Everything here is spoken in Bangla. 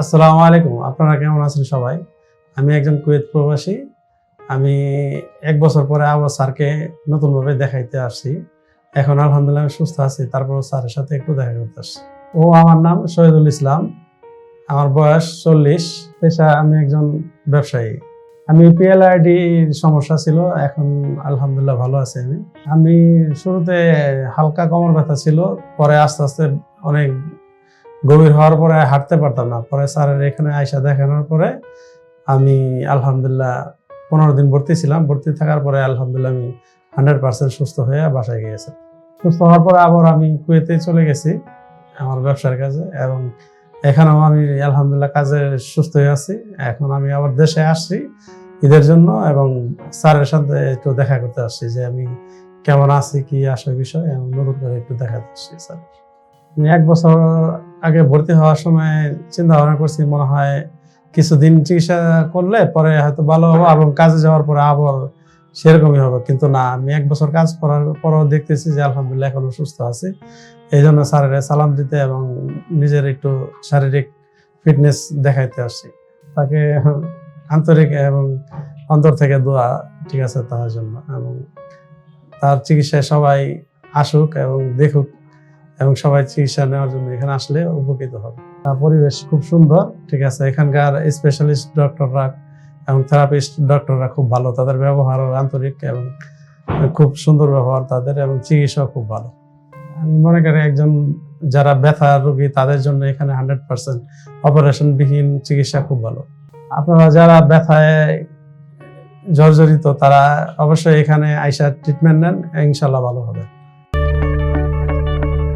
আসসালামু আলাইকুম। আপনারা কেমন আছেন সবাই? আমি একজন কুয়েত প্রবাসী। আমি এক বছর পরে আবার স্যারকে নতুনভাবে দেখাইতে আসছি। এখন আলহামদুলিল্লাহ আমি সুস্থ আছি। তারপর স্যারের সাথে একটু দেখা করতে আসছি। ও আমার নাম শহীদুল ইসলাম। আমার বয়স চল্লিশ। পেশা আমি একজন ব্যবসায়ী। আমি পিএলআইডি সমস্যা ছিল। এখন আলহামদুলিল্লাহ ভালো আছি আমি। আমি শুরুতে হালকা কোমর ব্যথা ছিল। পরে আস্তে আস্তে অনেক গভীর হওয়ার পরে হাঁটতে পারতাম না। পরে স্যারের এখানে আয়সা দেখানোর পরে আমি আলহামদুলিল্লাহ পনেরো দিন ভর্তি ছিলাম। ভর্তি থাকার পরে আলহামদুলিল্লাহ আমি হান্ড্রেড পার্সেন্ট সুস্থ হয়ে বাসায় গিয়েছি সুস্থ হওয়ার পরে আবার আমি কুয়েতে চলে গেছি আমার ব্যবসার কাজে এবং এখানেও আমি আলহামদুলিল্লাহ কাজে সুস্থ হয়ে আছি। এখন আমি আবার দেশে আসছি ঈদের জন্য এবং স্যারের সাথে একটু দেখা করতে আসছি যে আমি কেমন আছি, কি আসে বিষয়, এবং নতুন করে একটু দেখাতে আসছি স্যার। এক বছর আগে ভর্তি হওয়ার সময় চিন্তা ভাবনা করছি, মনে হয় কিছুদিন চিকিৎসা করলে পরে হয়তো ভালো হব এবং কাজে যাওয়ার পরে আবার সেরকমই হবে। কিন্তু না, আমি এক বছর কাজ করার পরও দেখতেছি যে আলহামদুলিল্লাহ এখনও সুস্থ আছি। এই জন্য স্যারের সালাম দিতে এবং নিজের একটু শারীরিক ফিটনেস দেখাইতে আসছি। তাকে আন্তরিক এবং অন্তর থেকে দোয়া, ঠিক আছে, তার জন্য। এবং তার চিকিৎসায় সবাই আসুক এবং দেখুক এবং সবাই চিকিৎসা নেওয়ার জন্য এখানে আসলে উপকৃত হবে। পরিবেশ খুব সুন্দর, ঠিক আছে? এখানকার স্পেশালিস্ট ডক্টররা এবং থেরাপিস্ট ডক্টররা খুব ভালো। তাদের ব্যবহারও আন্তরিক এবং খুব সুন্দর ব্যবহার তাদের এবং চিকিৎসাও খুব ভালো। আমি মনে করি একজন যারা ব্যথা রোগী, তাদের জন্য এখানে হান্ড্রেড পার্সেন্ট অপারেশনবিহীন চিকিৎসা খুব ভালো। আপনারা যারা ব্যথায় জর্জরিত, তারা অবশ্যই এখানে আইসা ট্রিটমেন্ট নেন ইনশাল্লাহ ভালো হবে।